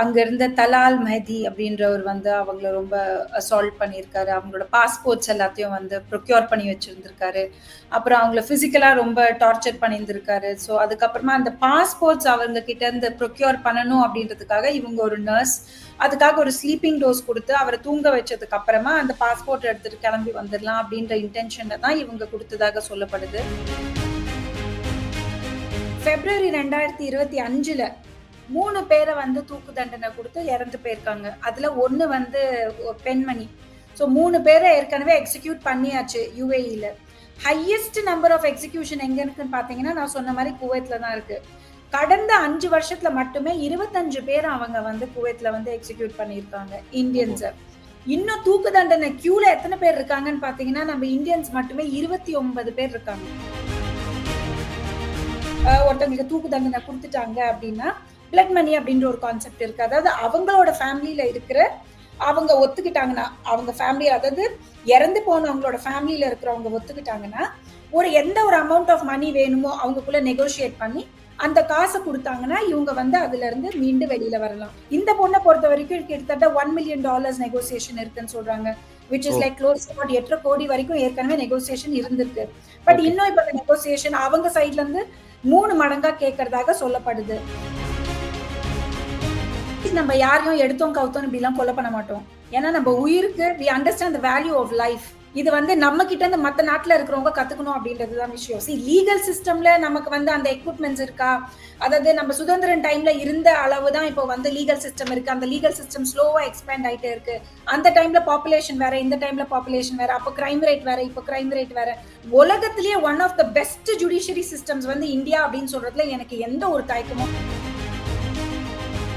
அங்கே இருந்த தலால் மெஹதி அப்படின்றவர் வந்து அவங்கள ரொம்ப அசால்ட் பண்ணியிருக்காரு. அவங்களோட பாஸ்போர்ட்ஸ் எல்லாத்தையும் வந்து ப்ரொக்யூர் பண்ணி வச்சுருந்துருக்காரு. அப்புறம் அவங்கள ஃபிசிக்கலாக ரொம்ப டார்ச்சர் பண்ணியிருந்திருக்காரு. ஸோ அதுக்கப்புறமா அந்த பாஸ்போர்ட்ஸ் அவங்க கிட்ட இருந்து ப்ரொக்யூர் பண்ணணும் அப்படின்றதுக்காக இவங்க ஒரு நர்ஸ் அதுக்காக ஒரு ஸ்லீப்பிங் டோஸ் கொடுத்து அவரை தூங்க வச்சதுக்கு அப்புறமா அந்த பாஸ்போர்ட் எடுத்துட்டு கிளம்பி வந்துடலாம் அப்படின்ற இன்டென்ஷனை தான் இவங்க கொடுத்ததாக சொல்லப்படுது. பிப்ரவரி ரெண்டாயிரத்தி இருபத்தி அஞ்சில் மூணு பேரை வந்து தூக்கு தண்டனை கொடுத்து இறந்து போயிருக்காங்க. அதுல ஒன்று வந்து பெண்மணி. ஸோ மூணு பேரை ஏற்கனவே எக்ஸிக்யூட் பண்ணியாச்சு யூஏஇல ஹையஸ்ட் நம்பர் ஆஃப் எக்ஸிக்யூஷன் எங்க இருக்குன்னு பாத்தீங்கன்னா நான் சொன்ன மாதிரி குவைத்ல தான் இருக்கு. கடந்த அஞ்சு வருஷத்துல மட்டுமே இருபத்தஞ்சு பேர் அவங்க வந்து குவைத்ல வந்து எக்ஸிக்யூட் பண்ணியிருக்காங்க இந்தியன்ஸை இன்னும் தூக்கு தண்டனை கியூல எத்தனை பேர் இருக்காங்கன்னு பாத்தீங்கன்னா நம்ம இந்தியன்ஸ் மட்டுமே இருபத்தி ஒன்பது பேர் இருக்காங்க. ஒருத்தவங்களுக்கு தூக்கு தண்டனை கொடுத்துட்டாங்க அப்படின்னா பிளட் மணி அப்படின்ற ஒரு கான்செப்ட் இருக்கு. அதாவது அவங்களோட ஃபேமிலியில இருக்கிற அவங்க ஒத்துக்கிட்டாங்கன்னா அவங்க ஃபேமிலி அதாவது இறந்து போனவங்களோட ஃபேமிலியில இருக்கிறவங்க ஒத்துக்கிட்டாங்கன்னா ஒரு எந்த ஒரு அமௌண்ட் ஆஃப் மணி வேணுமோ அவங்களுக்குள்ள நெகோசியேட் பண்ணி அந்த காசை கொடுத்தாங்கன்னா இவங்க வந்து அதுல இருந்து மீண்டு வெளியில வரலாம். இந்த பொண்ணை பொறுத்த வரைக்கும் கிட்டத்தட்ட ஒன் மில்லியன் டாலர்ஸ் நெகோசியேஷன் இருக்குன்னு சொல்றாங்க. Which is like close about எட்டரை கோடி வரைக்கும் ஏற்கனவே நெகோசியேஷன் இருந்திருக்கு. பட் இன்னும் இப்ப நெகோசியேஷன் அவங்க சைட்ல இருந்து மூணு மடங்கா கேட்கறதாக சொல்லப்படுது. நம்ம யாரையும் எடுத்தோம் கவுத்தோம் இப்படிலாம் கொலை பண்ண மாட்டோம். ஏன்னா நம்ம உயிருக்கு we understand the value of life இது வந்து நம்ம கிட்ட இருந்து மற்ற நாட்டில் இருக்கிறவங்க கத்துக்கணும் அப்படின்றதுதான் விஷயம். சி லீகல் சிஸ்டம்ல நமக்கு வந்து அந்த எக்யூப்மெண்ட்ஸ் இருக்கா? அதாவது நம்ம சுதந்திரம் டைம்ல இருந்த அளவு தான் இப்போ வந்து லீகல் சிஸ்டம் இருக்கு. அந்த லீகல் சிஸ்டம் ஸ்லோவா எக்ஸ்பேண்ட் ஆயிட்டே இருக்கு. அந்த டைம்ல பாப்புலேஷன் வேற இந்த டைம்ல பாப்புலேஷன் வேற அப்போ கிரைம் ரேட் வேற இப்போ கிரைம் ரேட் வேற. உலகத்திலேயே one of the best judiciary systems வந்து இந்தியா அப்படின்னு சொல்றதுல எனக்கு எந்த ஒரு தயக்கமும்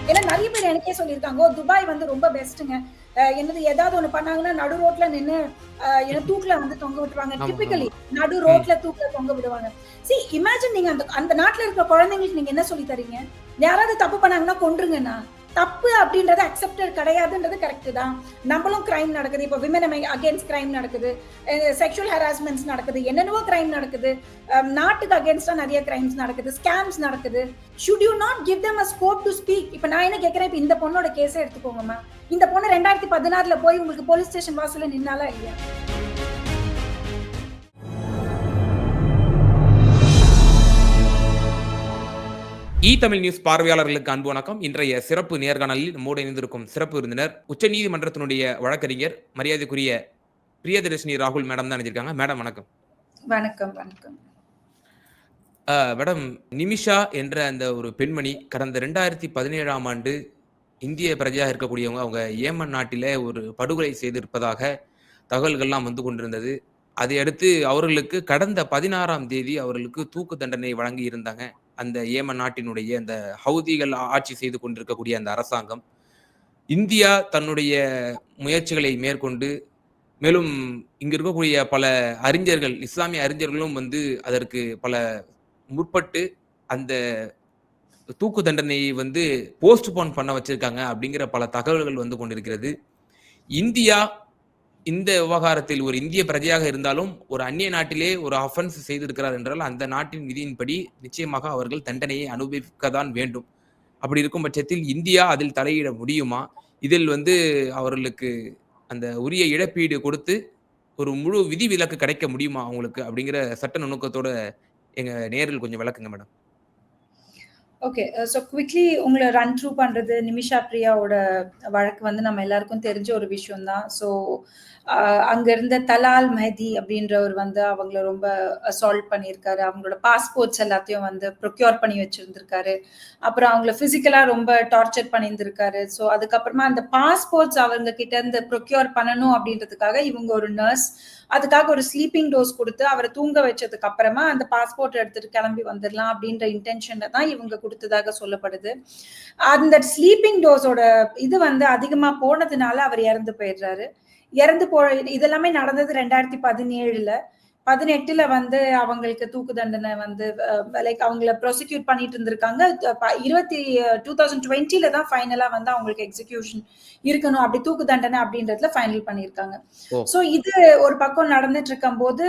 ஏன்னா நிறைய பேர் எனக்கே சொல்லியிருக்காங்க துபாய் வந்து ரொம்ப பெஸ்ட்டுங்க என்னது ஏதாவது ஒண்ணு பண்ணாங்கன்னா நடு ரோட்ல நின்று என்ன தூக்குல வந்து தொங்க விட்டுருவாங்க. டிபிக்கலி நடு ரோட்ல தூக்குல தொங்க விடுவாங்க. சி இமேஜின் நீங்க அந்த அந்த நாட்டுல இருக்கிற குழந்தைங்களுக்கு நீங்க என்ன சொல்லி தரீங்க? யாராவது தப்பு பண்ணாங்கன்னா கொன்றுங்கண்ணா. தப்பு அப்படின்றது அக்செப்டட் கிடையாதுன்றது கரெக்ட் தான். நம்மளும் கிரைம் நடக்குது. இப்போ விமன் அகேன்ஸ்ட் கிரைம் நடக்குது. செக்ஷுவல் ஹராஸ்மெண்ட்ஸ் நடக்குது. என்னென்னவோ கிரைம் நடக்குது. நாட்டுக்கு அகேன்ஸ்டாக நிறைய கிரைம்ஸ் நடக்குது. ஸ்கேம்ஸ் நடக்குது. Should you not give them a scope to speak இப்போ நான் என்ன கேட்குறேன் இப்போ இந்த பொண்ணோட கேஸை எடுத்துக்கோங்கம்மா இந்த பொண்ணு ரெண்டாயிரத்தி பதினாறுல போய் உங்களுக்கு போலீஸ் ஸ்டேஷன் வாசலில் நின்னாலா இல்லையா? இ தமிழ் நியூஸ் பார்வையாளர்களுக்கு அன்பு வணக்கம். இன்றைய சிறப்பு நேர்காணலில் நம்மோடு இணைந்திருக்கும் சிறப்பு விருந்தினர் உச்சநீதிமன்றத்தினுடைய வழக்கறிஞர் மரியாதைக்குரிய பிரியதர்ஷினி ராகுல் மேடம் தான் நினைச்சிருக்காங்க மேடம் வணக்கம். வணக்கம் வணக்கம். மேடம் நிமிஷா என்ற அந்த ஒரு பெண்மணி கடந்த ரெண்டாயிரத்தி பதினேழாம் ஆண்டு இந்திய பிரஜையாக இருக்கக்கூடியவங்க அவங்க ஏமன் நாட்டில ஒரு படுகொலை செய்திருப்பதாக தகவல்கள்லாம் வந்து கொண்டிருந்தது. அதையடுத்து அவர்களுக்கு கடந்த பதினாறாம் தேதி அவர்களுக்கு தூக்கு தண்டனை வழங்கி இருந்தாங்க அந்த ஏமன் நாட்டினுடைய அந்த ஹவுதிகள் ஆட்சி செய்து கொண்டிருக்கக்கூடிய அந்த அரசாங்கம் இந்தியா தன்னுடைய முயற்சிகளை மேற்கொண்டு மேலும் இங்க இருக்கக்கூடிய பல அறிஞர்கள் இஸ்லாமிய அறிஞர்களும் வந்து அதற்கு பல முற்பட்டு அந்த தூக்கு தண்டனையை வந்து போஸ்ட்போன் பண்ண வச்சிருக்காங்க அப்படிங்கிற பல தகவல்கள் வந்து கொண்டிருக்கிறது. இந்தியா இந்த விவகாரத்தில் ஒரு இந்திய பிரஜையாக இருந்தாலும் ஒரு அந்நிய நாட்டிலே ஒரு அஃபென்ஸ் செய்திருக்கிறார் என்றால் அந்த நாட்டின் விதியின்படி நிச்சயமாக அவர்கள் தண்டனையை அனுபவிக்க தான் வேண்டும். அப்படி இருக்கும் பட்சத்தில் இந்தியா அதில் தலையிட முடியுமா? இதில் வந்து அவர்களுக்கு அந்த உரிய இழப்பீடு கொடுத்து ஒரு முழு விதி விலக்கு கிடைக்க முடியுமா அவங்களுக்கு? அப்படிங்கிற சட்ட நுணுக்கத்தோட எங்க நேரில் கொஞ்சம் விளக்குங்க மேடம். ஓகே ஸோ குவிக்லி உங்களை ரன் த்ரூ பண்ணுறது நிமிஷா பிரியாவோட வழக்கு வந்து நம்ம எல்லாருக்கும் தெரிஞ்ச ஒரு விஷயம் தான் ஸோ அங்க இருந்த தலால் மெஹதி அப்படின்றவர் வந்து அவங்கள ரொம்ப அசால்ட் பண்ணியிருக்காரு. அவங்களோட பாஸ்போர்ட்ஸ் எல்லாத்தையும் வந்து ப்ரொக்யூர் பண்ணி வச்சிருந்திருக்காரு. அப்புறம் அவங்கள பிசிக்கலா ரொம்ப டார்ச்சர் பண்ணியிருந்திருக்காரு. ஸோ அதுக்கப்புறமா அந்த பாஸ்போர்ட்ஸ் அவங்க கிட்ட இருந்து ப்ரொக்யூர் பண்ணணும் அப்படின்றதுக்காக இவங்க ஒரு நர்ஸ் அதுக்காக ஒரு ஸ்லீப்பிங் டோஸ் கொடுத்து அவரை தூங்க வச்சதுக்கு அப்புறமா அந்த பாஸ்போர்ட் எடுத்துட்டு கிளம்பி வந்துடலாம் அப்படின்ற இன்டென்ஷன்ல தான் இவங்க கொடுத்ததாக சொல்லப்படுது. அந்த ஸ்லீப்பிங் டோஸோட இது வந்து அதிகமா போனதுனால அவர் இறந்து போயிடுறாரு. இறந்து போ இதெல்லாமே நடந்தது ரெண்டாயிரத்தி பதினேழுல. பதினெட்டுல வந்து அவங்களுக்கு தூக்கு தண்டனை வந்து லைக் அவங்கள ப்ரொசிக்யூட் பண்ணிட்டு இருந்திருக்காங்க. இருபத்தி டூ தௌசண்ட் டுவெண்ட்டில தான் ஃபைனலா வந்து அவங்களுக்கு எக்ஸிகியூஷன் இருக்கணும். அப்படி தூக்கு தண்டனை அப்படின்றதுல ஃபைனல் பண்ணியிருக்காங்க. ஸோ இது ஒரு பக்கம் நடந்துட்டு இருக்கும் போது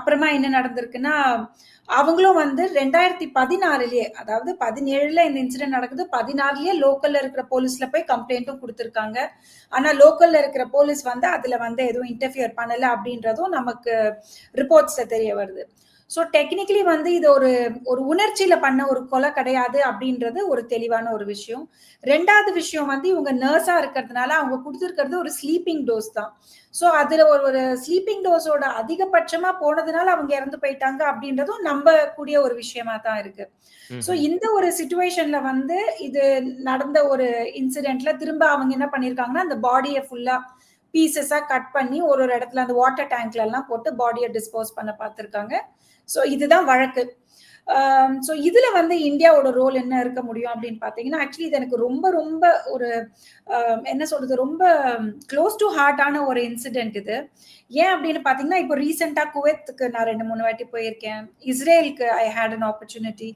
அப்புறமா என்ன நடந்திருக்குன்னா அவங்களும் வந்து 2016லயே அதாவது 17ல இந்த இன்சிடென்ட் நடக்குது. 16லயே லோக்கல்ல இருக்கிற போலீஸ்ல போய் கம்ப்ளைண்ட்டும் கொடுத்துருக்காங்க ஆனா லோக்கல்ல இருக்கிற போலீஸ் வந்து அதுல வந்து எதுவும் இன்டர்ஃபியர் பண்ணல அப்படின்றதும் நமக்கு ரிப்போர்ட்ஸ்ல தெரிய வருது. ஸோ டெக்னிக்கலி வந்து இது ஒரு ஒரு உணர்ச்சியில பண்ண ஒரு கொலை கிடையாது அப்படின்றது ஒரு தெளிவான ஒரு விஷயம். 2வது விஷயம் வந்து இவங்க நர்ஸா இருக்கிறதுனால அவங்க குடுத்திருக்கிறது ஒரு ஸ்லீப்பிங் டோஸ் தான். ஸோ அதுல ஒரு ஒரு ஸ்லீப்பிங் டோஸோட அதிகபட்சமா போனதுனால அவங்க இறந்து போயிட்டாங்க அப்படின்றதும் நம்பக்கூடிய ஒரு விஷயமா தான் இருக்கு. ஸோ. இந்த ஒரு சிச்சுவேஷன்ல வந்து இது நடந்த ஒரு இன்சிடென்ட்ல திரும்ப அவங்க என்ன பண்ணியிருக்காங்கன்னா, அந்த பாடிய ஃபுல்லா பீசஸா கட் பண்ணி ஒரு ஒரு இடத்துல அந்த வாட்டர் டேங்க்ல எல்லாம் போட்டு பாடிய டிஸ்போஸ் பண்ண பார்த்திருக்காங்க. ஸோ இதுதான் வழக்கு. ஸோ இதுல வந்து இந்தியாவோட ரோல் என்ன இருக்க முடியும் அப்படின்னு பார்த்தீங்கன்னா, ஆக்சுவலி இது எனக்கு ரொம்ப ரொம்ப ஒரு என்ன சொல்றது? ரொம்ப க்ளோஸ் டூ ஹார்ட்டான ஒரு இன்சிடென்ட் இது. ஏன் அப்படின்னு பார்த்தீங்கன்னா, இப்போ ரீசெண்டாக குவைத்துக்கு நான் 2, 3 வாட்டி போயிருக்கேன். இஸ்ரேலுக்கு I had an opportunity.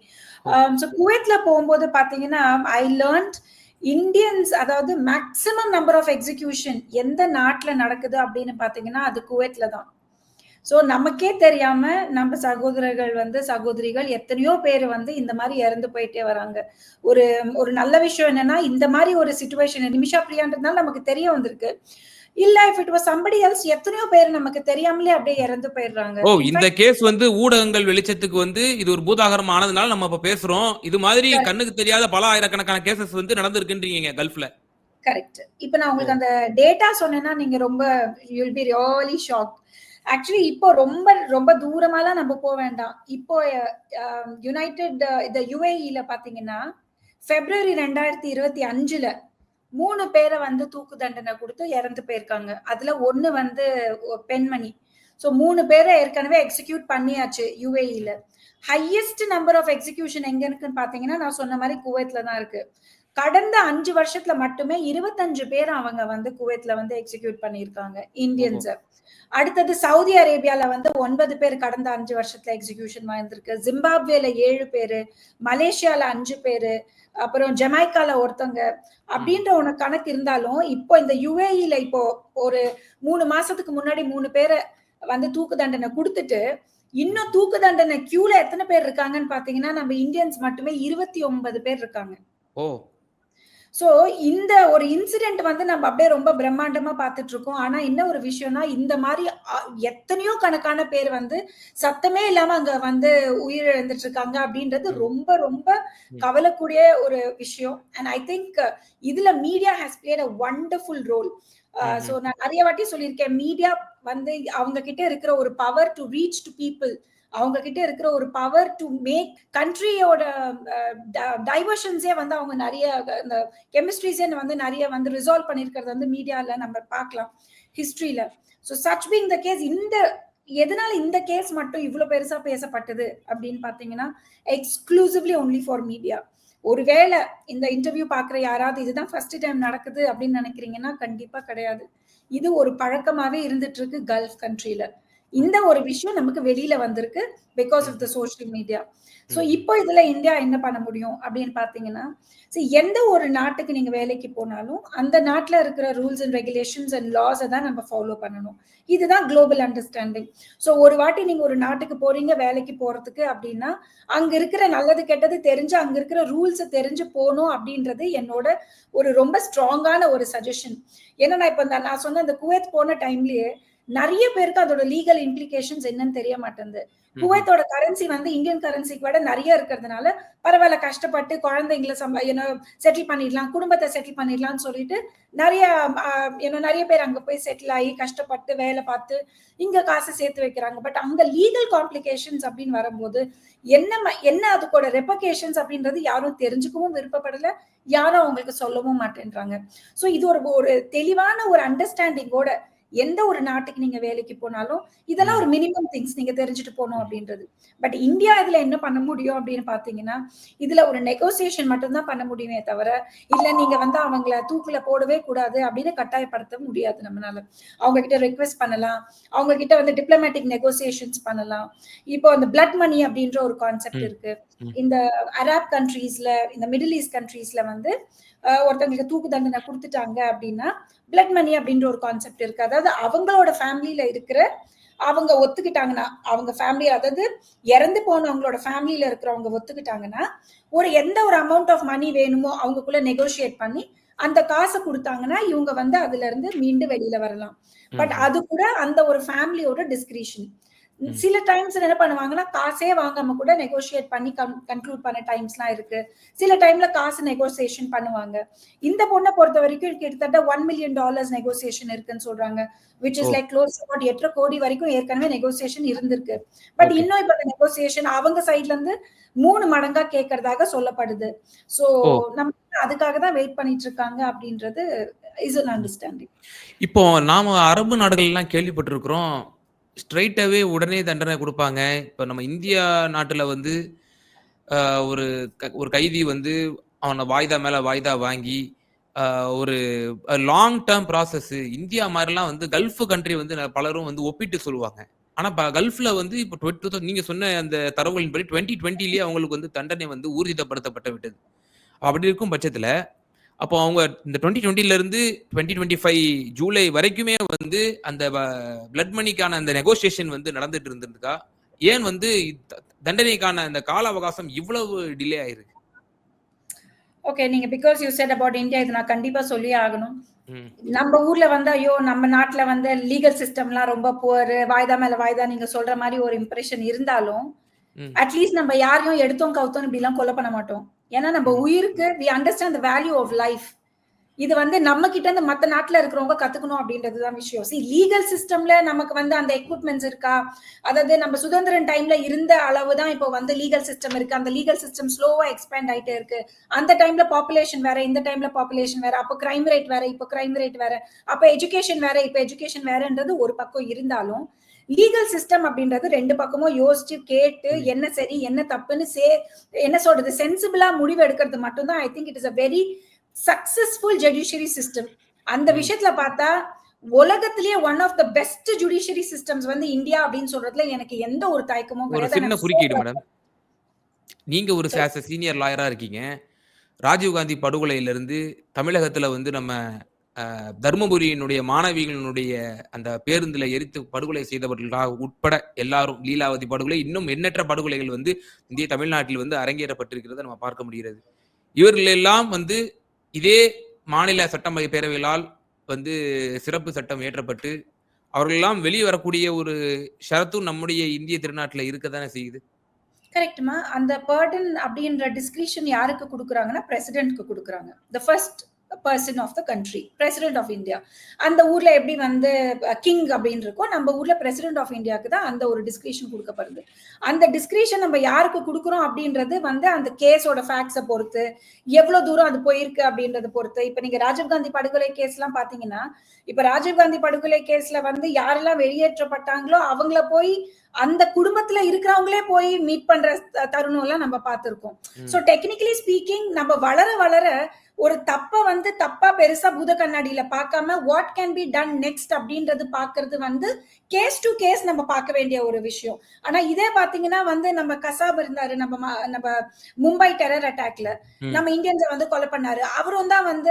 So குவைத்ல போகும்போது பார்த்தீங்கன்னா, ஐ லேர்ன்ட் இந்தியன்ஸ் அதாவது மேக்ஸிமம் நம்பர் ஆஃப் எக்ஸிகியூஷன் எந்த நாட்டில் நடக்குது அப்படின்னு பார்த்தீங்கன்னா, அது குவைத்தில் தான். ஸோ நமக்கே தெரியாம நம்ம சகோதரர்கள் வந்து சகோதரிகள் எத்தனையோ பேர் வந்து இந்த மாரி இறந்து போயிட்டே வராங்க. ஒரு ஒரு நல்ல விஷயம் என்னன்னா, இந்த மாரி ஒரு சிச்சுவேஷன் நிமிஷா பிரியான்றதுனால நமக்கு தெரிய வந்திருக்கு. இல்ல if it was somebody else எத்தனையோ பேர் நமக்கு தெரியாமலே அப்படியே இறந்து போயிடுறாங்க. ஓ! இந்த கேஸ் வந்து ஊடகங்கள் வெளிச்சத்துக்கு வந்து இது ஒரு பூதாகரம் ஆனதுனால நம்ம இப்ப பேசுறோம். இது மாதிரி. கண்ணுக்கு தெரியாத பல ஆயிரக்கணக்கான கேஸஸ் வந்து நடந்திருக்குன்றீங்க கல்ஃப்ல. கரெக்ட். இப்ப நான். உங்களுக்கு அந்த டேட்டா சொன்னேன்னா, நீங்க ரொம்ப you will be really shocked. Actually இப்போ ரொம்ப ரொம்ப தூரமாலாம் நம்ம போக வேண்டாம். இப்போ யுனைடெட் இந்த யுஏஇல பார்த்தீங்கன்னா, பிப்ரவரி 2025ல 3 பேர வந்து தூக்கு தண்டனை கொடுத்து இறந்து போயிருக்காங்க. அதுல 1 வந்து பெண்மணி. ஸோ மூணு பேரை ஏற்கனவே எக்ஸிக்யூட் பண்ணியாச்சு யுஏஇல. ஹையஸ்ட் நம்பர் ஆஃப் எக்ஸிகியூஷன் எங்க இருக்குன்னு பார்த்தீங்கன்னா, நான் சொன்ன மாதிரி குவைத்ல தான் இருக்கு. கடந்த அஞ்சு வருஷத்துல மட்டுமே இருபத்தஞ்சு பேர் அவங்க வந்து குவைத்ல வந்து எக்ஸிக்யூட் பண்ணியிருக்காங்க. Indians Indians. அடுத்தது சவுதி அரேபியால வந்து ஒன்பது பேர் கடந்த அஞ்சு வருஷத்துல எக்ஸிகியூஷன் வாய்ந்திருக்கு ஜிம்பாப்வேல ஏழு பேரு, மலேசியால அஞ்சு பேரு, அப்புறம் ஜமைக்கால ஒருத்தவங்க அப்படின்ற ஒரு கணக்கு இருந்தாலும், இப்போ இந்த யுஏஇல இப்போ ஒரு மூணு மாசத்துக்கு முன்னாடி மூணு பேர வந்து தூக்கு தண்டனை குடுத்துட்டு, இன்னும் தூக்கு தண்டனை கியூல எத்தனை பேர் இருக்காங்கன்னு பாத்தீங்கன்னா நம்ம இந்தியன்ஸ் மட்டுமே 29 பேர் இருக்காங்க. ஓ! ஸோ இந்த ஒரு இன்சிடென்ட் வந்து நம்ம அப்படியே ரொம்ப பிரம்மாண்டமா பார்த்துட்டு இருக்கோம். ஆனா என்ன ஒரு விஷயம்னா, இந்த அ எத்தனையோ கணக்கான பேர் வந்து சத்தமே இல்லாம அங்க வந்து உயிரிழந்துட்டு இருக்காங்க அப்படின்றது. ரொம்ப ரொம்ப. கவலைக்கூடிய ஒரு விஷயம். அண்ட் ஐ திங்க் இதுல media has played a wonderful role. So. நான் நெறைய வாட்டி சொல்லியிருக்கேன். மீடியா வந்து அவங்க கிட்ட இருக்கிற ஒரு power to reach to people. அவங்க கிட்ட இருக்கிற ஒரு பவர் டு மேக் கண்ட்ரியோட ட டைவர்ஷன்ஸே வந்து அவங்க நிறைய இந்த கெமிஸ்ட்ரிஸே வந்து நிறைய வந்து ரிசால்வ் பண்ணியிருக்கிறத வந்து மீடியால நம்ம பார்க்கலாம். ஹிஸ்டரியில. So such being the case இந்த எதனால இந்த கேஸ் மட்டும் இவ்வளோ பெருசா பேசப்பட்டது அப்படின்னு பார்த்தீங்கன்னா, எக்ஸ்க்ளூசிவ்லி ஒன்லி ஃபார் மீடியா. ஒருவேளை இந்த இன்டர்வியூ பார்க்குற யாராவது இதுதான் ஃபர்ஸ்ட் டைம் நடக்குது அப்படின்னு நினைக்கிறீங்கன்னா கண்டிப்பா கிடையாது. இது ஒரு பழக்கமாவே இருந்துட்டு இருக்கு கல்ஃப் கண்ட்ரில. இந்த ஒரு விஷயம் நமக்கு வெளியில வந்திருக்கு. Because of the. Social media. So. இப்போ இதுல இந்தியா என்ன பண்ண முடியும் அப்படின்னு பார்த்தீங்கன்னா, சி எந்த ஒரு நாட்டுக்கு நீங்க வேலைக்கு போனாலும், அந்த நாட்டுல இருக்கிற rules and regulations and laws தான் நம்ம ஃபாலோ பண்ணணும். இதுதான் குளோபல் அண்டர்ஸ்டாண்டிங். ஸோ ஒரு வாட்டி நீங்க ஒரு நாட்டுக்கு போறீங்க வேலைக்கு போறதுக்கு அப்படின்னா, அங்க இருக்கிற நல்லது கெட்டது தெரிஞ்சு, அங்க இருக்கிற ரூல்ஸ தெரிஞ்சு போணும் அப்படின்றது என்னோட ஒரு ரொம்ப ஸ்ட்ராங்கான ஒரு சஜஷன். ஏன்னா நான் இப்ப நான் சொன்ன இந்த குவைத் போன டைம்லயே நெறைய பேருக்கு அதோட லீகல் இம்ப்ளிகேஷன்ஸ் என்னன்னு தெரிய. ம்ஹ்ம். குவைத்தோட கரன்சி வந்து இந்தியன் கரன்சிக்கு விட நெறைய இருக்கிறதுனால, பரவால்ல கஷ்டப்பட்டு குழந்தைங்கள சம்ப நோ செட்டில் பண்ணிடலாம். குடும்பத்த செட்டில் பண்ணிடலாம்னு சொல்லிட்டு நெறைய நோ நெறைய பேர் அங்க போய் செட்டில் ஆயி கஷ்டப்பட்டு வேல பார்த்து, இங்க காசு சேர்த்து வைக்கிறாங்க. பட் அங்க லீகல் காம்ப்ளிகேஷன்ஸ் அப்படின்னு வரும்போது, என்ன என்ன அதுக்கோட ரெபகேஷன்ஸ் அப்படின்றது யாரும் தெரிஞ்சுக்கவும் விருப்பப்படல. யாரும் அவங்களுக்கு சொல்லவும் மாட்டேன்றாங்க. ஸோ இது ஒரு ஒரு தெளிவான ஒரு அண்டர்ஸ்டாண்டிங்கோட எந்த ஒரு நாட்டுக்கு நீங்க வேலைக்கு போனாலும், இதெல்லாம். ஒரு மினிமம் திங்ஸ் நீங்க தெரிஞ்சுட்டு போணும் அப்படின்றது. பட் இந்தியா இதுல என்ன பண்ண முடியும் அப்படின்னு பார்த்தீங்கன்னா, இதுல ஒரு நெகோசியேஷன் மட்டும் தான் பண்ண முடியுமே தவிர, இல்ல நீங்க வந்து அவங்கள தூக்குல போடவே கூடாது அப்படின்னு கட்டாயப்படுத்த முடியாது நம்மனால. அவங்க கிட்ட ரிக்வெஸ்ட் பண்ணலாம். அவங்க கிட்ட வந்து டிப்ளமேட்டிக் நெகோசியேஷன்ஸ் பண்ணலாம். இப்போ அந்த பிளட் மனி அப்படின்ற ஒரு கான்செப்ட். இருக்கு. இந்த அரப் கண்ட்ரீஸ்ல, இந்த மிடில் ஈஸ்ட் கண்ட்ரீஸ்ல வந்து ஒருத்தவங்களுக்கு தூக்கு தண்டனை குடுத்துட்டாங்க அப்படின்னா, பிளட் மனி அப்படின்ற ஒரு கான்செப்ட் இருக்கு. அதாவது அவங்களோட ஃபேமிலில இருக்கிற அவங்க ஒத்துக்கிட்டாங்கன்னா அவங்க ஃபேமிலி அதாவது இறந்து போனவங்களோட ஃபேமிலியில இருக்கிறவங்க ஒத்துக்கிட்டாங்கன்னா ஒரு எந்த ஒரு அமௌண்ட் ஆஃப் மணி வேணுமோ அவங்கக்குள்ள நெகோஷியேட் பண்ணி அந்த காசை கொடுத்தாங்கன்னா இவங்க வந்து அதுல இருந்து மீண்டு வெளியில வரலாம் பட். அது கூட அந்த ஒரு ஃபேமிலியோட டிஸ்கிரிஷன். சில டைம்ஸ் என்ன பண்ணுவாங்கன்னா காசே வாங்காம கூட நெகோஷியேட் பண்ணி கன்க்ளூட் பண்ண டைம்ஸ்லாம் இருக்கு சில டைம்ல காசு நெகோசியேஷன் பண்ணுவாங்க இந்த பொண்ணை பொறுத்த வரைக்கும் கிட்டத்தட்ட ஒன் மில்லியன் டாலர்ஸ் நெகோசியேஷன் இருக்குன்னு சொல்றாங்க which! Is like close about எட்டரை கோடி வரைக்கும் ஏற்கனவே நெகோசியேஷன் இருந்திருக்கு பட். இன்னும் இப்ப நெகோசியேஷன் அவங்க சைட்ல இருந்து மூணு மடங்கா கேட்கறதாக சொல்லப்படுது சோ! நம்ம அதுக்காக தான் வெயிட் பண்ணிட்டு இருக்காங்க அப்படின்றது இஸ் அண்டர்ஸ்டாண்டிங் இப்போ நாம அரபு நாடுகள்லாம் கேள்விப்பட்டிருக்கிறோம். ஸ்ட்ரைட்டாகவே உடனே தண்டனை கொடுப்பாங்க இப்போ நம்ம இந்தியா நாட்டில் வந்து ஒரு க ஒரு கைதி வந்து அவனை வாய்தா மேலே வாய்தா வாங்கி, ஒரு லாங் டேர்ம் ப்ராசஸ் இந்தியா மாதிரிலாம் வந்து கல்ஃப் கண்ட்ரி வந்து பலரும் வந்து ஒப்பிட்டு சொல்லுவாங்க. ஆனால் ப வந்து இப்போ டுவெ 2000 நீங்க சொன்ன அந்த தரவுகளின்படி 2020லயே அவங்களுக்கு வந்து தண்டனை வந்து ஊர்ஜிதப்படுத்தப்பட்டு விட்டது. அப்படி இருக்கும் பட்சத்தில் அப்போ அவங்க இந்த 2020ல இருந்து 2025 ஜூலை வரைக்குமே வந்து அந்த பிளட் மனிக்கான அந்த நெகோசியேஷன் வந்து நடந்துட்டு இருந்திருக்கா? ஏன் வந்து தண்டனைக்கான அந்த கால அவகாசம் இவ்வளவு டிலே ஆயிருக்கு? ஓகே. நீங்க because you said about India இத நான் கண்டிப்பா சொல்லியே ஆகணும். நம்ம ஊர்ல வந்து ஐயோ! நம்ம நாட்டுல வந்து லீகல் சிஸ்டம்லாம் ரொம்ப புவர் வாய்தா மேல வாய்தா நீங்க சொல்ற மாரி ஒரு இம்ப்ரஷன் இருந்தாலும். அட்லீஸ்ட் நம்ம யாரையும் எடுத்தோம் கவுத்தோம்னு இப்படிலாம் கொலை பண்ண மாட்டோம். ஏன்னா நம்ம. உயிருக்கு we understand the value of life. இது வந்து நம்ம கிட்ட இருந்து மத்த நாட்டுல இருக்கிறவங்க கத்துக்கணும் அப்படின்றது தான் விஷயம். சி லீகல் சிஸ்டம்ல நமக்கு வந்து அந்த எக்விப்மென்ட்ஸ் இருக்கா? அதாவது நம்ம சுதந்திரம் டைம்ல இருந்த அளவு தான் இப்போ வந்து லீகல் சிஸ்டம் இருக்கு. அந்த லீகல் சிஸ்டம் ஸ்லோவா எக்ஸ்பேண்ட் ஆயிட்டே இருக்கு. அந்த டைம்ல பாப்புலேஷன் வேற, இந்த டைம்ல பாப்புலேஷன் வேற. அப்ப கிரைம் ரேட் வேற, இப்ப கிரைம் ரேட் வேற. அப்ப எஜுகேஷன் வேற, இப்ப எஜுகேஷன் வேறன்றது ஒரு பக்கம் இருந்தாலும், லீகல் சிஸ்டம் அப்படின்றது 2 பக்கமும் யோசிச்சு கேட்டு. என்ன சரி, என்ன தப்புன்னு சே என்ன சொல்றது சென்சிபிளா முடிவு எடுக்கிறது மட்டும் தான் I think it is a very successful judiciary system. அந்த. விஷயத்துல பார்த்தா, உலகத்திலேயே one of the best judiciary systems வந்து இந்தியா அப்படின்னு சொல்றதுல எனக்கு எந்த ஒரு தயக்கமும் கிடையாது. குறுக்கீடு மேடம். நீங்க ஒரு சீனியர் லாயரா இருக்கீங்க. ராஜீவ்காந்தி படுகொலையிலிருந்து தமிழகத்துல வந்து நம்ம தர்மபுரியினுடைய மாணவிகளினுடைய அந்த பேருந்துல எரித்து படுகொலை செய்தவர்களாக உட்பட எல்லாரும் லீலாவதி படுகொலை, இன்னும் எண்ணற்ற படுகொலைகள் வந்து இந்திய தமிழ்நாட்டில் வந்து அரங்கேறப்பட்டிருக்கிறத நம்ம பார்க்க முடிகிறது. இவர்களெல்லாம் வந்து இதே மாநில சட்டம பேரவைகளால் வந்து சிறப்பு சட்டம் இயற்றப்பட்டு, அவர்களெல்லாம் வெளியே வரக்கூடிய ஒரு ஷரத்தும் நம்முடைய இந்திய திருநாட்டில் இருக்க தானே செய்யுது. கரெக்ட்மா. அந்த பர்டன் அப்படின்ற டிஸ்கிரிப்ஷன் யாருக்கு கொடுக்குறாங்கன்னா பிரசிடென்ட்க்கு கொடுக்குறாங்க the first person of the country. President of India. அந்த ஊர்ல எப்படி வந்து கிங் அப்படின்னு இருக்கோ, நம்ம ஊர்ல பிரசிடென்ட் ஆஃப் இந்தியாக்கு தான் அந்த ஒரு டிஸ்கிரிஷன் குடுக்கப்படுது. அந்த டிஸ்கிரிஷன் நம்ம யாருக்கு குடுக்குறோம் அப்படின்றது வந்து அந்த கேஸோட ஃபேக்ட்ஸ பொறுத்து, எவ்வளோ தூரம் அது போயிருக்கு அப்படின்றத பொறுத்து. இப்ப நீங்க ராஜீவ்காந்தி படுகொலை கேஸ்லாம் பார்த்தீங்கன்னா, இப்ப ராஜீவ்காந்தி படுகொலை கேஸ்ல வந்து யாரெல்லாம் வெளியேற்றப்பட்டாங்களோ, அவங்கள போய் அந்த குடும்பத்துல இருக்கிறவங்களே போய் மீட் பண்ற த தருணம்லாம் நம்ம பார்த்திருக்கோம். சோ ம். டெக்னிக்கலி ஸ்பீக்கிங் நம்ம வளர வளர ஒரு தப்ப வந்து தப்பா பெருசா பூத கண்ணாடியில பார்க்காம, what can be done next அப்படின்றது பார்க்கிறது வந்து கேஸ் டூ கேஸ் நம்ம பார்க்க வேண்டிய ஒரு விஷயம். ஆனா இதே பார்த்தீங்கன்னா வந்து நம்ம கசாப் இருந்தாரு. நம்ம நம்ம மும்பை டெரர் அட்டாக்ல. நம்ம இந்தியன்ஸ வந்து கொலை பண்ணாரு. அவரும் தான் வந்து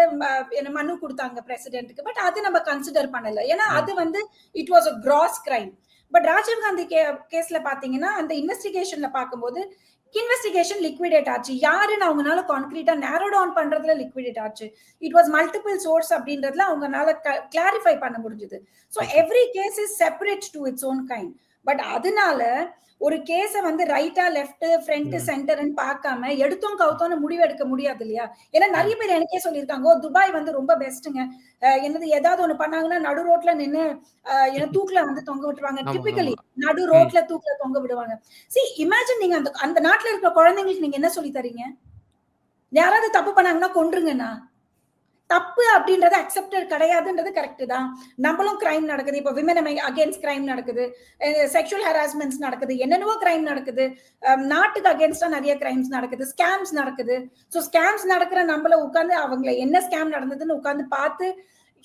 என்ன மனு குடுத்தாங்க பிரசிடென்ட்க்கு. பட் அது நம்ம கன்சிடர் பண்ணல. ஏன்னா. அது வந்து it was a gross crime. But Rajiv Gandhi K கேஸ்ல பார்த்தீங்கன்னா, அந்த இன்வெஸ்டிகேஷன்ல பார்க்கும்போது, இன்வெஸ்டிகேஷன் லிக்விடேட் ஆச்சு. யாருன்னு அவங்கனால கான்கிரீட்டா நேரோ டவுன் பண்றதுல லிக்விடேட் ஆச்சு. இட் வாஸ் மல்டிபிள் சோர்ஸ் அப்படின்றதுல அவங்கனால க கிளாரிஃபை பண்ண முடிஞ்சது. Okay. Every case is separate to its own kind. But அதனால ஒரு கேஸ வந்து ரைட்டா, லெஃப்ட், ஃப்ரண்ட், ம். சென்டர்ன்னு பார்க்காம எடுத்தோம் கவுத்தோம்னு முடிவு எடுக்க முடியாது இல்லையா? ஏன்னா. நெறைய பேர் எனக்கே சொல்லியிருக்காங்க. ஓ! துபாய் வந்து ரொம்ப பெஸ்ட்டுங்க. என்னது ஏதாவது ஒண்ணு பண்ணாங்கன்னா, நடு ரோட்ல என்ன தூக்குல வந்து தொங்க விட்டுருவாங்க. ஆமா. நடு. ரோட்ல தூக்குல தொங்க விடுவாங்க. சி இமேஜின் நீங்க அந்த அந்த நாட்டுல இருக்கிற குழந்தைங்களுக்கு நீங்க என்ன சொல்லி தர்றீங்க? யாராவது தப்பு பண்ணாங்கன்னா கொன்றுங்கண்ணா. தப்பு அப்படின்றது அக்செப்டட் கிடையாதுன்றது கரெக்ட் தான். நம்மளும் கிரைம் நடக்குது. இப்போ விமன் அகேன்ஸ்ட் கிரைம் நடக்குது. செக்ஷுவல் ஹராஸ்மெண்ட்ஸ் நடக்குது. என்னென்னவோ கிரைம் நடக்குது. நாட்டுக்கு அகேன்ஸ்டா நிறைய கிரைம்ஸ் நடக்குது. ஸ்கேம்ஸ் நடக்குது. ஸோ ஸ்கேம்ஸ் நடக்கிற நம்மள உட்காந்து அவங்கள என்ன ஸ்கேம் நடந்ததுன்னு உட்காந்து பார்த்து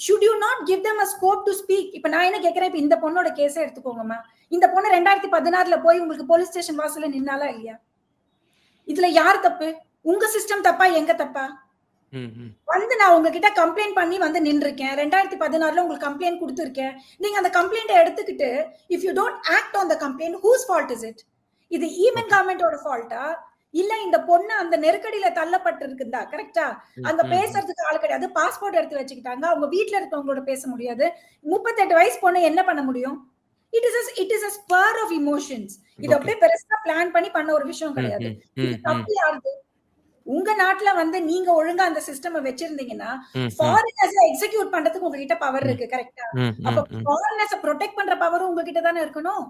should you not give them a scope to speak. இப்போ நான் என்ன கேட்குறேன் இப்போ இந்த பொண்ணோட கேஸே எடுத்துக்கோங்கம்மா. இந்த பொண்ணு 2016ல போய் உங்களுக்கு போலீஸ் ஸ்டேஷன் வாசல்ல நின்னாலா இல்லையா? இதுல யார் தப்பு? உங்க சிஸ்டம் தப்பா? எங்க தப்பா? வந்து நான் உங்ககிட்ட கம்ப்ளைண்ட் பண்ணி வந்து நின்றுருக்கேன். ரெண்டாயிரத்தி பதினாறுல உங்களுக்கு கம்ப்ளைண்ட் கொடுத்துருக்கேன். நீங்க அந்த கம்ப்ளைண்ட்டை எடுத்துக்கிட்டு if you don't act on the complaint whose fault is it இது ஈவன் கவர்மெண்டோட ஃபால்ட்டா இல்ல இந்த பொண்ணு அந்த நெருக்கடியில தள்ளப்பட்டு இருக்குதா கரெக்டா அங்க. பேசுறதுக்கு ஆள் கிடையாது. பாஸ்போர்ட் எடுத்து வச்சுக்கிட்டாங்க. அவங்க வீட்ல இருக்கவங்களோட பேச முடியாது. முப்பத்தெட்டு வயசு பொண்ணு என்ன பண்ண முடியும்? It is it is a spur of emotions இது. அப்படியே பெருசா பிளான் பண்ணி பண்ண ஒரு விஷயம் கிடையாது. தப்பு யாருது? உங்க நாட்டுல வந்து நீங்க ஒழுங்கா அந்த சிஸ்டம் வச்சிருந்தீங்கன்னா. ஃபாரினர்ஸ் எக்ஸிக்யூட் பண்றதுக்கு உங்ககிட்ட பவர். இருக்கு கரெக்டா அப்ப. ஃபாரினர்ஸ் ப்ரொடெக்ட் பண்ற பவரும் உங்ககிட்ட தானே இருக்கணும்.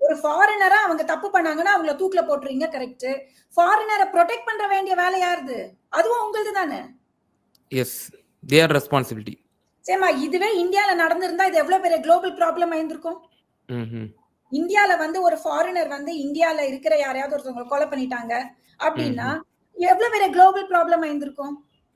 ஒரு ஃபாரினரா அவங்க தப்பு பண்ணாங்கன்னா அவங்கள தூக்குல போட்டுறீங்க கரெக்ட் ஃபாரினரை ப்ரொடெக்ட் பண்ற வேண்டிய வேலை யாருது அதுவும் உங்களுது தானே எஸ் தேர் ரெஸ்பான்சிபிலிட்டி சேமா இதுவே இந்தியால நடந்திருந்தா இது எவ்வளவு பெரிய குளோபல் ப்ராப்ளம் ஆயிருந்திருக்கும். இந்தியால வந்து ஒரு ஃபாரினர் வந்து இந்தியால இருக்கிற யாரையாவது ஒருத்தவங்க கொலை பண்ணிட்டாங்க அப்படின்னா எவ்வளவு பெரிய குளோபல் ப்ராப்ளம் ஆயிருந்திருக்கும்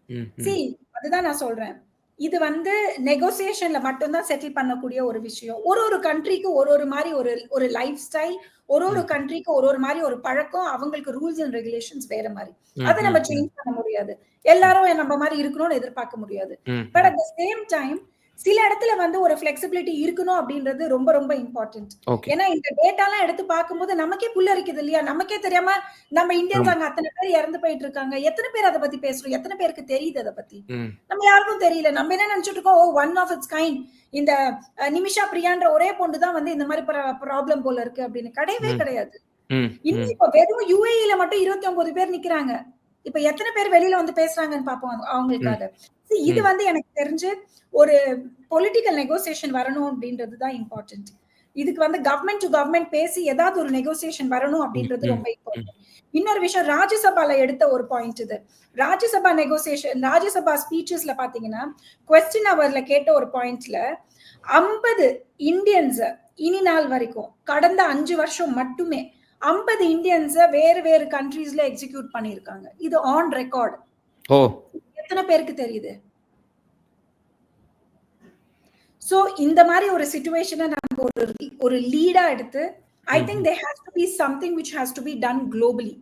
ம், ம். சி அதுதான் நான் சொல்றேன் இது வந்து நெகோசியேஷன்ல மட்டும்தான் செட்டில் பண்ணக்கூடிய ஒரு விஷயம் ஒரு ஒரு கண்ட்ரிக்கு ஒரு ஒரு மாதிரி ஒரு ஒரு லைஃப் ஸ்டைல் ஒரு ஒரு. கண்ட்ரிக்கு ஒரு ஒரு மாதிரி ஒரு பழக்கம் அவங்களுக்கு ரூல்ஸ் அண்ட் ரெகுலேஷன்ஸ் வேற மாதிரி அதை நம்ம. சேஞ்ச் பண்ண முடியாது எல்லாரும் நம்ம மாதிரி இருக்கணும்னு எதிர்பார்க்க முடியாது but. At the same time சில இடத்துல வந்து ஒரு ஃபிளெக்சிபிலிட்டி இருக்கணும் அப்படின்றது ரொம்ப ரொம்ப இம்பார்ட்டன்ட் ஏன்னா இந்த டேட்டாலாம் எடுத்து பார்க்கும்போது நமக்கே புல்லரிக்குது இல்லையா? நமக்கே தெரியாம நம்ம இந்தியன்ஸ். அங்க அத்தனை பேர் இறந்து போயிட்டு இருக்காங்க. எத்தனை பேர் அதை பத்தி பேசுறோம்? எத்தனை பேருக்கு தெரியுது அதை பத்தி. நம்ம யாருக்கும் தெரியல. நம்ம என்ன நினைச்சிட்டு இருக்கோம்? Oh one of its kind இந்த நிமிஷா பிரியான்ற ஒரே பொண்ணு தான் வந்து இந்த மாதிரி ப்ராப்ளம் போல இருக்கு அப்படின்னு. கிடையவே. கிடையாது. இன்னும். இப்ப வெறும் யுஏஇல மட்டும் இருபத்தி ஒன்பது பேர் நிக்கிறாங்க. இப்ப எத்தனை பேர் வெளியில வந்து பேசுறாங்கன்னு பாப்போம் அவங்க- அவங்களுக்காக. இது. வந்து எனக்கு தெரிஞ்சு ஒரு பொலிட்டிக்கல் நெகோசியேஷன் வரணும் அப்படின்றது தான் இம்பார்ட்டன்ட் இதுக்கு வந்து கவர்மெண்ட் டு கவர்மெண்ட் பேசி ஏதாவது ஒரு நெகோசியேஷன் வரணும் அப்படின்றது ரொம்ப இம்பார்ட்டன்ட் இன்னொரு விஷயம் ராஜ்யசபால எடுத்த ஒரு பாயிண்ட் இது. ராஜ்யசபா நெகோசியேஷன் ராஜ்யசபா ஸ்பீச்சஸ்ல பாத்தீங்கன்னா கொஸ்டின் அவர்ல கேட்ட ஒரு பாயிண்ட்ல ஐம்பது இந்தியன்ஸ் இனி நாள் வரைக்கும் கடந்த அஞ்சு வருஷம் மட்டுமே ஐம்பது இந்தியன்ஸ வேறு வேறு கண்ட்ரீஸ்ல எக்ஸிக்யூட் பண்ணியிருக்காங்க. இது ஆன் ரெக்கார்ட் ஓ. எத்தனை பேருக்கு தெரியுது? சோ இந்த மாதிரி ஒரு சுச்சுவேஷனை நம்ம ஒரு ஒரு லீடா எடுத்து I think they has to be something which has to be done globally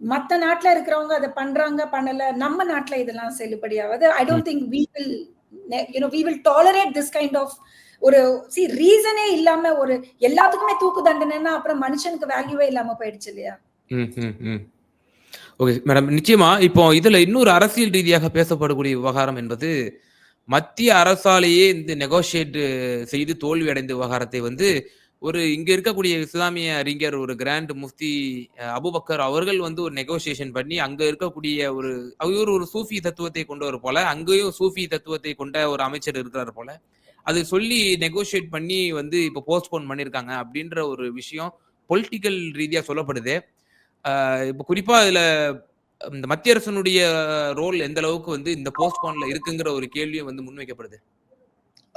மத்த நாட்டுல இருக்கிறவங்க அதை பண்றாங்க பண்ணல நம்ம நாட்டுல இதெல்லாம் செல்லுபடியாவது I don't think we will you know we will tolerate this kind of ஒரு சி ரீசனே இல்லாம ஒரு எல்லாத்துக்குமே தூக்கு தண்டனைன்னா அப்புறம் மனுஷனுக்கு வேல்யூவே இல்லாம போயிடுச்சு இல்லையா ம், ம், ம். ஓகே மேடம் நிச்சயமா இப்போ இதுல இன்னொரு அரசியல் ரீதியாக பேசப்படக்கூடிய விவகாரம் என்பது மத்திய அரசாலேயே இந்த நெகோசியேட் செய்து தோல்வி அடைந்த விவகாரத்தை வந்து ஒரு இங்க இருக்கக்கூடிய இஸ்லாமிய அறிஞர் ஒரு கிராண்ட் முஃப்தி அபுபக்கர் அவர்கள் வந்து ஒரு நெகோசியேஷன் பண்ணி அங்க இருக்கக்கூடிய ஒரு அவர் ஒரு சூஃபி தத்துவத்தை கொண்டவர் போல அங்கேயும் சூஃபி தத்துவத்தை கொண்ட ஒரு அமைச்சர் இருக்கிறார் போல அது சொல்லி நெகோஷியேட் பண்ணி வந்து இப்போ போஸ்ட்போன் பண்ணியிருக்காங்க அப்படின்ற ஒரு விஷயம் பொலிட்டிக்கல் ரீதியா சொல்லப்படுது. இப்போ குறிப்பா இதுல இந்த மத்திய அரசனுடைய ரோல் எந்த அளவுக்கு வந்து இந்த போஸ்ட்போன்ல இருக்குங்கிற ஒரு கேள்வியும் வந்து முன்வைக்கப்படுது.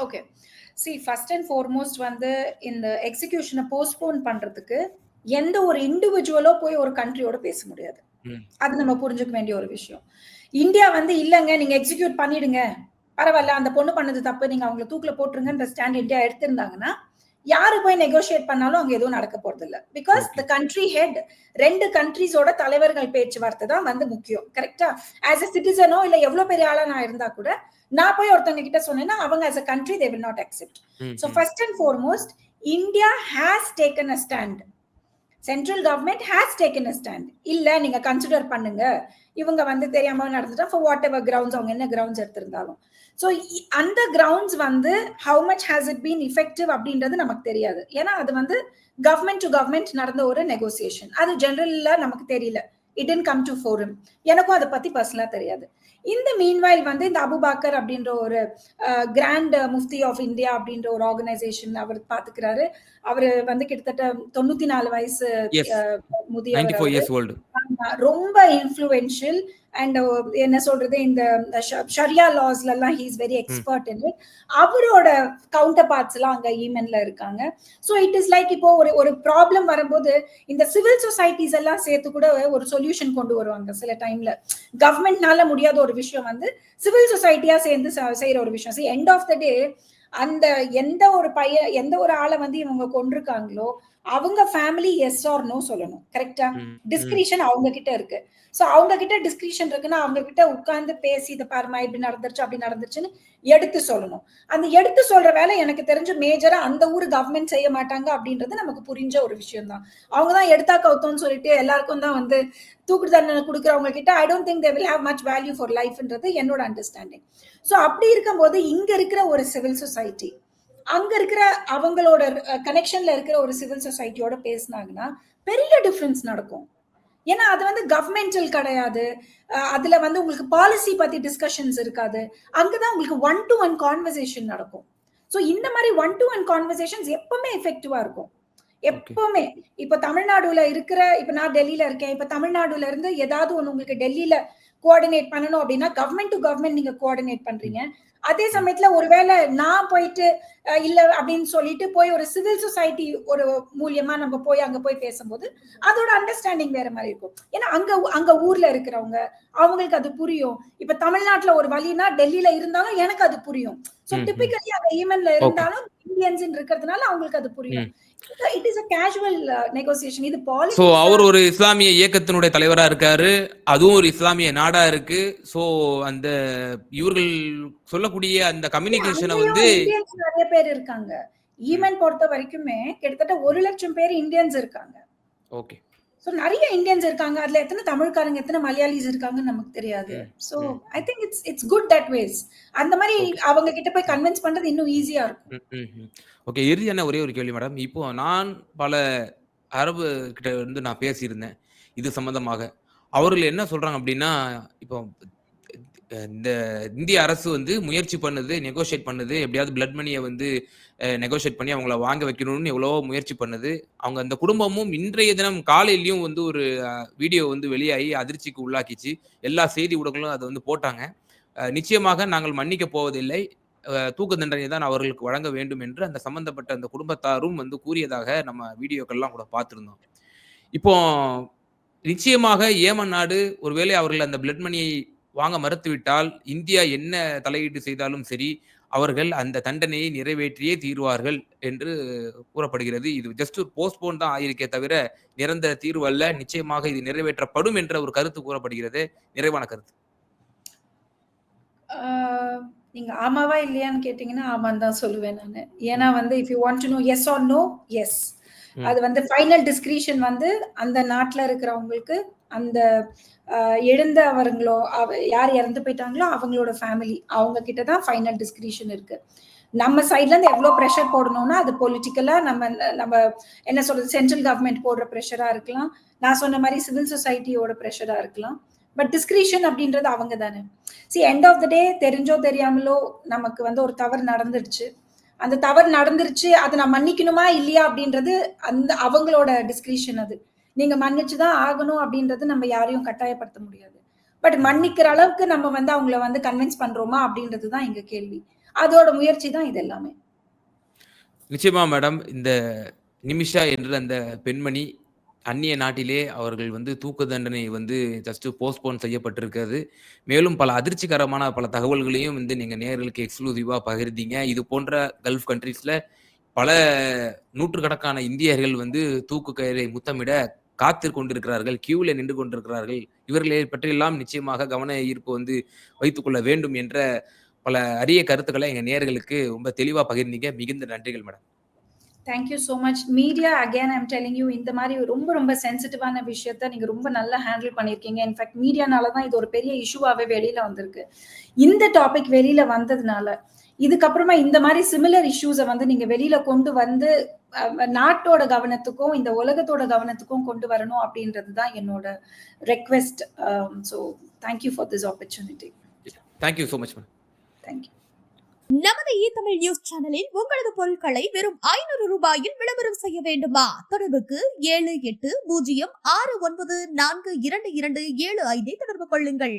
Okay see first and foremost வந்து இந்த எக்ஸிகியூஷனை போஸ்ட்போன் பண்றதுக்கு எந்த ஒரு இண்டிவிஜுவலோ போய் ஒரு கண்ட்ரியோட பேச முடியாது. அது நம்ம புரிஞ்சுக்க வேண்டிய ஒரு விஷயம். இந்தியா வந்து இல்லைங்க நீங்க எக்ஸிக்யூட் பண்ணிடுங்க. பரவாயில்ல அந்த பொண்ணு பண்ணது தப்பு நீங்க அவங்கள தூக்குல போட்டுருங்கன்ற ஸ்டாண்ட் இந்தியா எடுத்திருந்தாங்கன்னா யாரு போய் நெகோஷியேட் பண்ணாலும் அங்க எதுவும் நடக்க போறது இல்ல பிகாஸ் த கண்ட்ரி ஹெட் ரெண்டு கண்ட்ரிஸோட தலைவர்கள் பேச்சுவார்த்தை தான் வந்து முக்கியம் கரெக்டா ஆஸ் எ சிட்டிசனோ இல்ல எவ்வளவு பெரிய ஆளா நான் இருந்தா கூட நான் போய் ஒருத்தவங்க கிட்ட சொன்னேன்னா அவங்க country they will not accept. ம், so ம். first and foremost india has taken a stand. Central government has taken a stand இல்ல நீங்க கன்சிடர் பண்ணுங்க. இவங்க வந்து தெரியாம நடந்துட்டா ஃபார் வாட் எவர் கிரவுண்ட்ஸ் அவங்க என்ன கிரவுண்ட்ஸ் எடுத்திருந்தாலும். ஸோ அந்த கிரவுண்ட்ஸ் வந்து how much has it been effective அப்படின்றது நமக்கு தெரியாது. ஏன்னா அது வந்து கவர்மெண்ட் டு கவர்மெண்ட் நடந்த ஒரு நெகோசியேஷன் அது ஜெனரல்ல நமக்கு தெரியல. It tend come to forum எனக்கும் அதை பத்தி பர்சனலா தெரியாது. இந்த மீன்வைல் வந்து இந்த அபுபாக்கர் அப்படின்ற ஒரு கிராண்ட் முஃப்தி ஆஃப் இந்தியா அப்படின்ற ஒரு ஆர்கனைசேஷன் அவர் பாத்துக்கிறாரு. அவரு வந்து கிட்டத்தட்ட தொண்ணூத்தி நாலு வயசு Yes. முதியவர் 94 அவரு. இயர்ஸ் ஓல்டு ஆமா, ரொம்ப இன்ஃப்ளூயன்ஷியல் அண்ட் என்ன சொல்றது இந்த ஷரியா லாஸ்ல எல்லாம் he's very expert in it அவரோட கவுண்டர் பார்ட்ஸ் எல்லாம் அங்க ஈமென்ல இருக்காங்க. ஸோ இட் இஸ் லைக் இப்போ ஒரு ஒரு ப்ராப்ளம் வரும்போது இந்த சிவில் சொசைட்டிஸ் எல்லாம் சேர்த்து கூட ஒரு சொல்யூஷன் கொண்டு வருவாங்க சில டைம்ல கவர்மெண்ட்னால முடியாத ஒரு விஷயம் வந்து சிவில் சொசைட்டியா சேர்ந்து செ- செய்யற ஒரு விஷயம். எண்ட் ஆஃப் த டே அந்த எந்த ஒரு பையன் எந்த ஒரு ஆளை வந்து இவங்க கொண்டிருக்காங்களோ அவங்க ஃபேமிலி எஸ் ஆர் நோ சொல்லணும். கரெக்டா. டிஸ்கிரிஷன் அவங்க கிட்ட இருக்கு. சோ அவங்க கிட்ட டிஸ்கிரிஷன் இருக்குன்னா அவங்க கிட்ட உட்கார்ந்து பேசி இதை பாருமா இப்படி நடந்துருச்சு அப்படி நடந்துருச்சுன்னு எடுத்து சொல்லணும். அந்த எடுத்து சொல்ற வேலை எனக்கு தெரிஞ்சு மேஜரா அந்த ஊர் கவர்மெண்ட் செய்ய மாட்டாங்க அப்படின்றது நமக்கு புரிஞ்ச ஒரு விஷயம் தான் அவங்க தான் எடுத்தா கவுத்தோம்னு சொல்லிட்டு எல்லாருக்கும் தான் வந்து தூக்கு தண்டனை கொடுக்குறவங்க கிட்ட I don't think they will have much value for லைஃப்ன்றது என்னோட அண்டர்ஸ்டாண்டிங் ஸோ அப்படி இருக்கும்போது இங்க இருக்கிற ஒரு சிவில் சொசைட்டி அங்க இருக்கிற அவங்களோட கனெக்ஷன்ல இருக்கிற ஒரு சிவில் சொசைட்டியோட பேசினாங்கன்னா பெரிய டிஃபரன்ஸ் நடக்கும். ஏன்னா அது வந்து கவர்மெண்டல் கிடையாது. அதுல வந்து உங்களுக்கு பாலிசி பத்தி டிஸ்கஷன்ஸ் இருக்காது. அங்கதான் உங்களுக்கு ஒன் டு ஒன் கான்வர்சேஷன் நடக்கும். ஸோ இந்த மாதிரி ஒன் டு ஒன் கான்வர்சேஷன்ஸ் எப்பவுமே எஃபெக்டிவா இருக்கும். எப்பவுமே. இப்ப தமிழ்நாடுல இருக்கிற இப்ப நான் டெல்லியில இருக்கேன். இப்ப தமிழ்நாடுல இருந்து ஏதாவது ஒண்ணு உங்களுக்கு டெல்லியில கோஆர்டினேட் பண்ணணும் அப்படின்னா கவர்மெண்ட் டு கவர்மெண்ட் நீங்க கோஆர்டினேட் பண்றீங்க. அதே சமயத்துல ஒருவேளை நான் போயிட்டு இல்ல அப்படின்னு சொல்லிட்டு போய் ஒரு சிவில் சொசைட்டி ஒரு மூலியமா நம்ம போய் அங்க போய் பேசும்போது அதோட அண்டர்ஸ்டாண்டிங் வேற மாதிரி இருக்கும். ஏன்னா அங்க அங்க ஊர்ல இருக்கிறவங்க அவங்களுக்கு அது புரியும். இப்ப தமிழ்நாட்டுல ஒரு வழினா டெல்லியில இருந்தாலும் எனக்கு அது புரியும். சோ. டிபிக்கலி அங்க ஈமென்ல இருந்தாலும் இந்தியன்ஸ் இருக்கிறதுனால அவங்களுக்கு அது புரியும். It is a casual negotiation இது சோ பாலிசி அவர் ஒரு இஸ்லாமிய இயக்கத்தினுடைய தலைவரா இருக்காரு. அதுவும் ஒரு இஸ்லாமிய நாடா இருக்கு. சோ அந்த இவர்கள் சொல்லக்கூடிய அந்த கம்யூனிகேஷனை வந்து நிறைய பேர் இருக்காங்க. ஈமென் பொறுத்த வரைக்குமே கிட்டத்தட்ட ஒரு லட்சம் பேர் இந்தியன்ஸ் இருக்காங்க. ஓகே சோ நிறைய இந்தியன்ஸ் இருக்காங்க. அதுல எத்தனை தமிழ்காரங்க எத்தனை மலையாளிஸ் இருக்காங்கன்னு நமக்கு தெரியாது. ம். I think it's it's good that ways அந்த மாதிரி அவங்க கிட்ட போய் கன்வின்ஸ் பண்றது இன்னும் ஈஸியா இருக்கும். ஓகே இறுதியான ஒரே ஒரு கேள்வி மேடம் இப்போ நான் பல அரபு கிட்ட இருந்து நான் பேசியிருந்தேன். இது சம்பந்தமாக. அவர்கள் என்ன சொல்றாங்க அப்படின்னா இப்போ இந்த இந்திய அரசு வந்து முயற்சி பண்ணுது நெகோஷியேட் பண்ணுது. எப்படியாவது பிளட் மணியை வந்து நெகோஷியேட் பண்ணி அவங்கள வாங்க வைக்கணும்னு எவ்வளவோ முயற்சி பண்ணுது. அவங்க அந்த குடும்பமும் இன்றைய தினம் காலையிலையும் வந்து ஒரு வீடியோ வந்து வெளியாகி அதிர்ச்சிக்கு உள்ளாக்கிச்சு. எல்லா செய்தி ஊடகங்களும் அதை வந்து போட்டாங்க. நிச்சயமாக நாங்கள் மன்னிக்க போவதில்லை. தூக்கு தண்டனை தான் அவர்களுக்கு வழங்க வேண்டும் என்று அந்த சம்பந்தப்பட்ட அந்த குடும்பத்தாரும் வந்து கூறியதாக நம்ம வீடியோக்கள்லாம் கூட பார்த்துருந்தோம். இப்போ நிச்சயமாக ஏமன் நாடு ஒருவேளை அவர்கள் அந்த பிளட் மணியை வாங்க மறுத்துவிட்டால் இந்தியா என்ன தலையீடு செய்தாலும் சரி அவர்கள் அந்த தண்டனையை நிறைவேற்றியே தீர்வார்கள் என்று கூறப்படுகிறது. இது ஜஸ்ட் ஒரு போஸ்ட்போன் தான் ஆயிருக்கே தவிர நிரந்தர தீர்வு அல்ல. நிச்சயமாக இது நிறைவேற்றப்படும் என்ற ஒரு கருத்து கூறப்படுகிறது. நிறைவான கருத்து. நீங்க ஆமாவா இல்லையான்னு கேட்டீங்கன்னா ஆமான்னு தான் சொல்லுவேன் நான். ஏன்னா வந்து if you want to know yes or no yes. அது வந்து ஃபைனல் டிஸ்கிரிஷன் வந்து அந்த நாட்டுல இருக்கிறவங்களுக்கு அந்த எழுந்த அவங்களோ அவ யார் இறந்து போயிட்டாங்களோ அவங்களோட ஃபேமிலி அவங்க கிட்ட தான் ஃபைனல் டிஸ்கிரிஷன் இருக்கு. நம்ம சைட்ல இருந்து எவ்வளவு ப்ரெஷர் போடணும்னா அது பொலிட்டிக்கலா நம்ம நம்ம என்ன சொல்றது சென்ட்ரல் கவர்மெண்ட் போடுற ப்ரெஷரா இருக்கலாம். நான் சொன்ன மாதிரி சிவில் சொசைட்டியோட ப்ரெஷரா இருக்கலாம். பட் டிஸ்கிரிஷன் அப்படின்றது அவங்க தானே. See end of the day தெரிஞ்சோ தெரியாமலோ நமக்கு வந்து ஒரு தவறு நடந்துருச்சு. அந்த தவறு நடந்துருச்சு அதை நான் மன்னிக்கணுமா இல்லையா அப்படின்றது அந்த அவங்களோட டிஸ்கிரிஷன் அது. நீங்க மன்னிச்சுதான் ஆகணும் அப்படின்றது நம்ம யாரையும் கட்டாயப்படுத்த முடியாது. பட் மன்னிக்கிற அளவுக்கு நம்ம வந்து அவங்கள வந்து கன்வின்ஸ் பண்றோமா அப்படின்றது தான் எங்க கேள்வி. அதோட முயற்சி தான் இது எல்லாமே. நிச்சயமா மேடம் இந்த நிமிஷா என்ற அந்த பெண்மணி அந்நிய நாட்டிலே அவர்கள் வந்து தூக்கு தண்டனை வந்து ஜஸ்ட் போஸ்ட்போன் செய்யப்பட்டிருக்கிறது. மேலும் பல அதிர்ச்சிகரமான பல தகவல்களையும் வந்து நீங்க நேர்களுக்கு எக்ஸ்க்ளூசிவாக பகிர்ந்தீங்க. இது போன்ற கல்ஃப் கண்ட்ரீஸ்ல பல நூற்றுக்கணக்கான இந்தியர்கள் வந்து தூக்கு கயிறை முத்தமிட காத்து கொண்டிருக்கிறார்கள் கியூவில் நின்று கொண்டிருக்கிறார்கள். இவர்களை பற்றியெல்லாம் நிச்சயமாக கவன ஈர்ப்பு வந்து வைத்துக்கொள்ள வேண்டும் என்ற பல அரிய கருத்துக்களை எங்கள் நேர்களுக்கு ரொம்ப தெளிவாக பகிர்ந்தீங்க. மிகுந்த நன்றிகள் madam thank you so much media again I'm telling you இந்த மாதிரி ரொம்ப ரொம்ப சென்சிட்டிவான விஷயத்த நீங்க ரொம்ப நல்லா ஹேண்டில் பண்ணியிருக்கீங்க. இன்ஃபேக்ட் மீடியானால தான் இது ஒரு பெரிய இஷ்யூவாகவே வெளியில வந்திருக்கு. இந்த டாபிக் வெளியில வந்ததுனால இதுக்கப்புறமா இந்த மாதிரி சிமிலர் இஷ்யூஸை வந்து நீங்க வெளியில கொண்டு வந்து நாட்டோட கவனத்துக்கும் இந்த உலகத்தோட கவனத்துக்கும் கொண்டு வரணும் அப்படின்றது தான் என்னோட request so thank you for this opportunity thank you so much madam thank you நமது இ தமிழ் நியூஸ் சேனலில் உங்களது பொருட்களை வெறும் ஐநூறு ரூபாயில் விளம்பரம் செய்ய வேண்டுமா? தொடர்புக்கு ஏழு எட்டு பூஜ்ஜியம் ஆறு ஒன்பது நான்கு இரண்டு இரண்டு ஏழு ஐந்தை தொடர்பு கொள்ளுங்கள்.